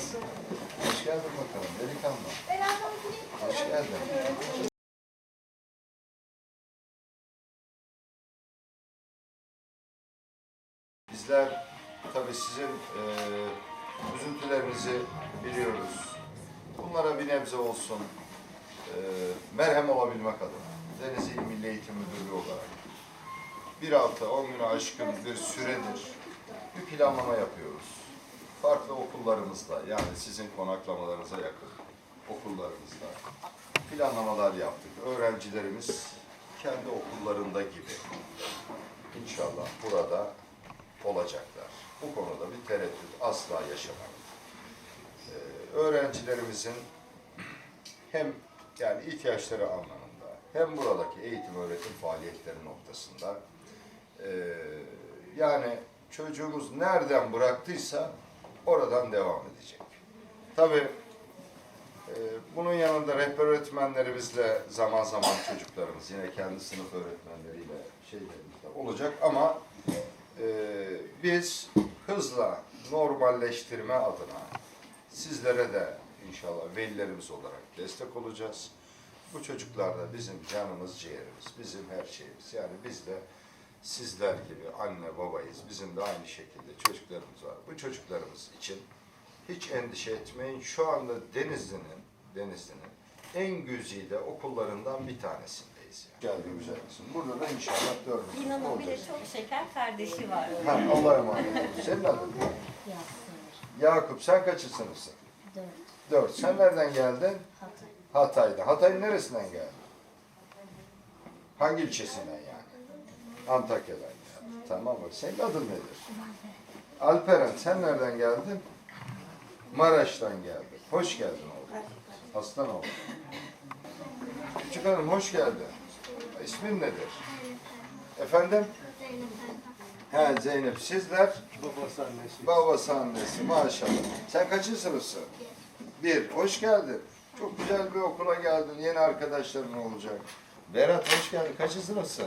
Hoş geldin bakalım delikanlı. Hoş geldin. Bizler tabii sizin e, üzüntülerinizi biliyoruz. Bunlara bir nebze olsun e, merhem olabilmek adına Deniz İl Milli Eğitim Müdürlüğü olarak bir hafta, on güne aşkın bir süredir bir planlama yapıyoruz. Farklı okullarımızda yani sizin konaklamalarınıza yakın okullarımızda planlamalar yaptık. Öğrencilerimiz kendi okullarında gibi inşallah burada olacaklar. Bu konuda bir tereddüt asla yaşamadık. Ee, öğrencilerimizin hem yani ihtiyaçları anlamında hem buradaki eğitim öğretim faaliyetleri noktasında ee, yani çocuğumuz nereden bıraktıysa oradan devam edecek. Tabii e, bunun yanında rehber öğretmenlerimizle zaman zaman çocuklarımız yine kendi sınıf öğretmenleriyle şeylerimizde olacak ama e, biz hızla normalleştirme adına sizlere de inşallah velilerimiz olarak destek olacağız. Bu çocuklar da bizim canımız, ciğerimiz, bizim her şeyimiz. Yani biz de sizler gibi anne babayız. Bizim de aynı şekilde çocuklarımız var. Bu çocuklarımız için hiç endişe etmeyin. Şu anda Denizli'nin Denizli'nin en güzide okullarından bir tanesindeyiz. Yani. Geldi güzel kızım. Burada da inşallah dördüncü İnanın bir de olacağız. çok şeker kardeşi var. Ha, Allah'a emanet olun. Senin adın ne? Yakup sen kaçı sınıfsın? Dört. Dört. Sen nereden geldin? Hatay. Hatay'da. Hatay'ın neresinden geldin? Hangi ilçesinden yani? Antakya'dan geldin. Tamam mı? Senin adın nedir? Alperen. Sen nereden geldin? Maraş'tan geldin. Hoş geldin oğlum. Aslan oğlum. Küçük hanım hoş geldin. İsmin nedir? Efendim? He Zeynep. Sizler? Babası annesi. Babası annesi maşallah. Sen kaçıncı sınıfsın? Bir. Hoş geldin. Çok güzel bir okula geldin. Yeni arkadaşların olacak. Berat hoş geldin. Kaçıncı sınıfsın?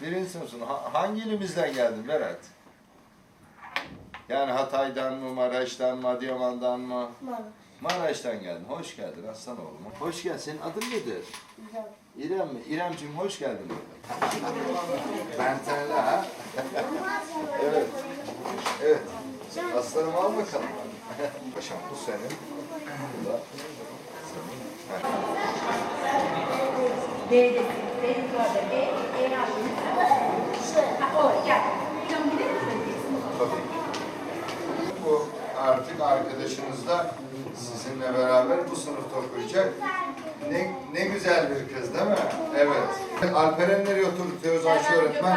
Birinci sınıfsın. Ha- hangi ilimizden geldin Berat? Yani Hatay'dan mı, Maraş'tan mı, Adıyaman'dan mı? Maraş. Maraş'tan geldin. Hoş geldin aslan oğlum. Hoş geldin. Senin adın nedir? Güzel. İrem mi? İremciğim hoş geldin. Ben senle ha? evet. Evet. Aslanım al bakalım. Paşam bu senin. Bu da senin. D'de, Bu artık arkadaşınız da sizinle beraber bu sınıfta okuyacak. Ne, ne güzel bir kız değil mi? Evet. Alperen nereye oturtuyoruz Ayşe öğretmen?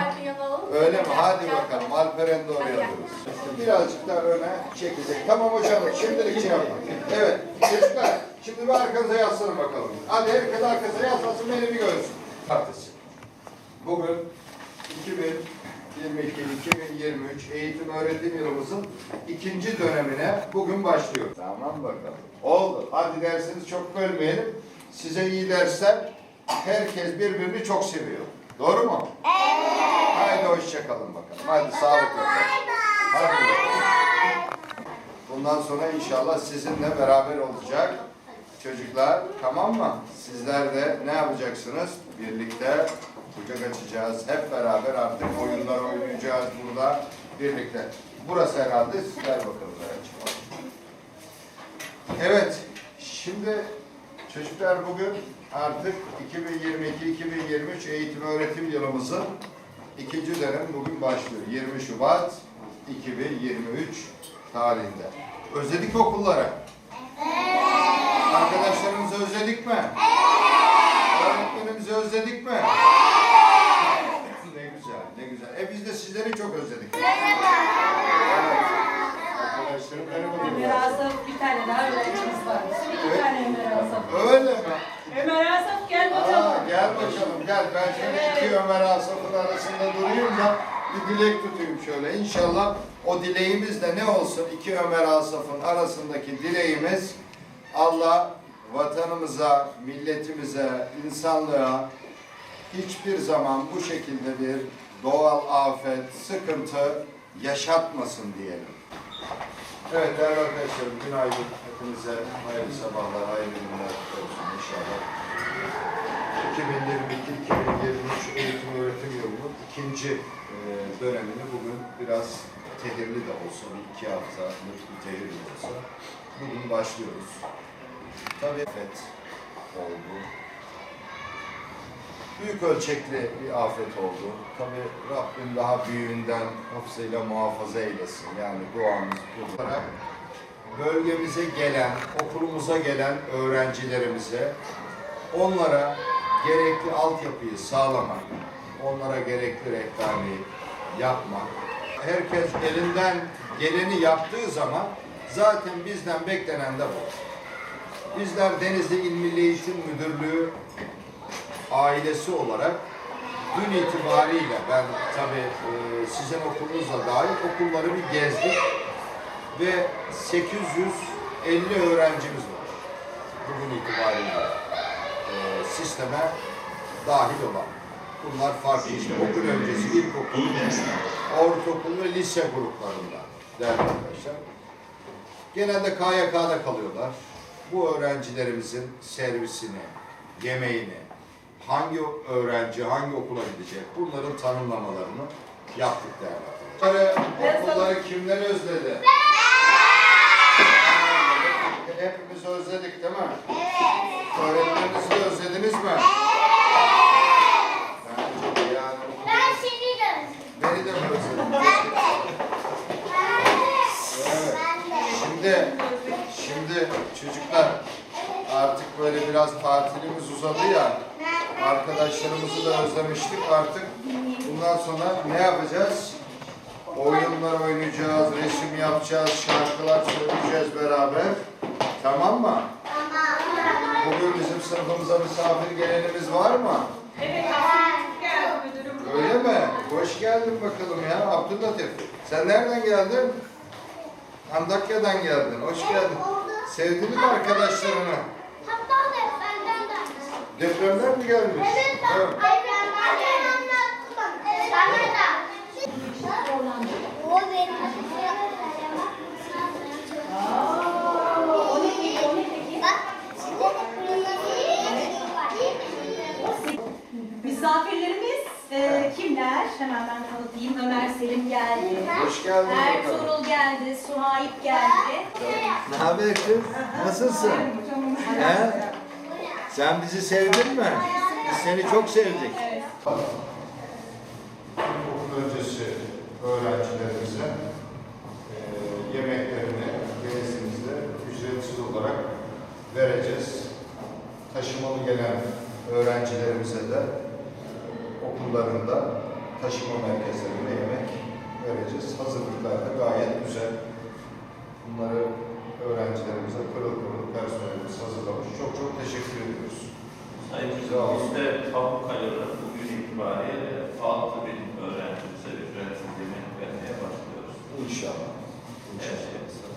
Öyle mi? Hadi bakalım. Alperen de oraya alıyoruz. Birazcık daha öne çekecek. Tamam hocam. Şimdilik şey yapma. Evet. Çocuklar. Şimdi bir arkanıza yaslanın bakalım. Hadi herkes arkasına yaslansın. Beni bir görsün. Partisi. Bugün 2022-2023 eğitim öğretim yılımızın ikinci dönemine bugün başlıyor. Tamam bakalım. Oldu. Hadi dersiniz çok bölmeyelim. Size iyi dersler. Herkes birbirini çok seviyor. Doğru mu? Evet. Haydi hoşçakalın bakalım. Hadi sağlıkla kalın. Hadi bakalım. Bundan sonra inşallah sizinle beraber olacak çocuklar. Tamam mı? Sizler de ne yapacaksınız? Birlikte kucak açacağız. Hep beraber artık oyunlar oynayacağız burada birlikte. Burası herhalde sizler bakalım. Evet. Şimdi çocuklar bugün artık 2022-2023 eğitim öğretim yılımızın ikinci dönem bugün başlıyor. 20 Şubat 2023 tarihinde. Özledik mi okulları? Arkadaşlarımızı özledik mi? Öğretmenimizi özledik mi? Ne güzel, ne güzel. E biz de sizleri çok özledik. Evet. Arkadaşlarım merhaba. Ömer Asaf bir tane daha öğrencimiz var. Evet. tane Ömer Asaf. Öyle mi? Ömer Asaf gel Aa, bakalım. gel bakalım gel. Ben şöyle iki Ömer Asaf'ın arasında durayım da bir dilek tutayım şöyle. İnşallah o dileğimiz de ne olsun? İki Ömer Asaf'ın arasındaki dileğimiz Allah vatanımıza, milletimize, insanlığa hiçbir zaman bu şekilde bir doğal afet, sıkıntı yaşatmasın diyelim. Evet değerli arkadaşlarım günaydın. Hepinize hayırlı sabahlar, hayırlı günler olsun inşallah. 2022-2023 eğitim öğretim yılının ikinci e, dönemini bugün biraz tehirli de olsa, bir iki haftalık bir tehir de olsa bugün başlıyoruz. Tabii afet oldu. Büyük ölçekli bir afet oldu. Tabii Rabbim daha büyüğünden hafızıyla muhafaza eylesin. Yani duamız bu olarak bölgemize gelen, okulumuza gelen öğrencilerimize onlara gerekli altyapıyı sağlamak, onlara gerekli rehberliği yapmak. Herkes elinden geleni yaptığı zaman zaten bizden beklenen de bu. Bizler Denizli İl Milli Eğitim Müdürlüğü ailesi olarak dün itibariyle ben tabii e, sizin okulunuzla dahil okulları bir gezdik ve 850 öğrencimiz var bugün itibariyle e, sisteme dahil olan. Bunlar farklı işte okul öncesi, ilkokul, ortaokul ve lise gruplarında değerli arkadaşlar. Genelde KYK'da kalıyorlar. Bu öğrencilerimizin servisini, yemeğini, hangi öğrenci hangi okula gidecek bunların tanımlamalarını yaptık değerli arkadaşlar. Okulları kimler özledi? Hepimiz özledik değil mi? Evet. Öğretmeninizi özlediniz mi? Evet. Yani, yani Ben seni de özledim. beni de mi özledin? Ben de. Evet. Ben de. Şimdi, şimdi çocuklar artık böyle biraz tatilimiz uzadı ya. Arkadaşlarımızı da özlemiştik artık. Bundan sonra ne yapacağız? Oyunlar oynayacağız, resim yapacağız, şarkılar söyleyeceğiz beraber. Tamam mı? Tamam. Bugün bizim sınıfımıza misafir gelenimiz var mı? Evet, geldi. Öyle mi? Hoş geldin bakalım ya Abdüllatif. Sen nereden geldin? Antakya'dan geldin. Hoş geldin. Sevdin mi arkadaşlarını? Hatta da benden de. Depremden mi gelmiş? Evet, Evet. ben ben anlattım. Evet, bana da. O benim. Aa, o ne peki, o ne peki? Bak, şimdi de Misafirlerimiz e, kimler? Hemen ben tanıtayım. Ömer Selim geldi. Hoş geldin. Ertuğrul geldi, Suhaip geldi. Ne haber kız? Nasılsın? He? Sen bizi sevdin mi? Biz seni çok sevdik. Okul öncesi öğrencilerimize e, yemeklerini denizimizde ücretsiz olarak vereceğiz. Taşımalı gelen öğrencilerimize de okullarında taşıma merkezlerinde yemek vereceğiz. Hazırlıklar da gayet güzel. Bunları öğrencilerimize pırıl pırıl personelimiz hazırlamış. Çok çok teşekkür ediyoruz. Sayın. Hocam, biz de Pamukkale'de bugün itibariyle altı bin öğrencimize ücretsiz yemek vermeye başlıyoruz. İnşallah. İnşallah. hazır.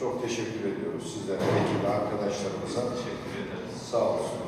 Çok teşekkür ediyoruz sizlere, ekip arkadaşlarımıza. Teşekkür ederiz. Sağ olsun.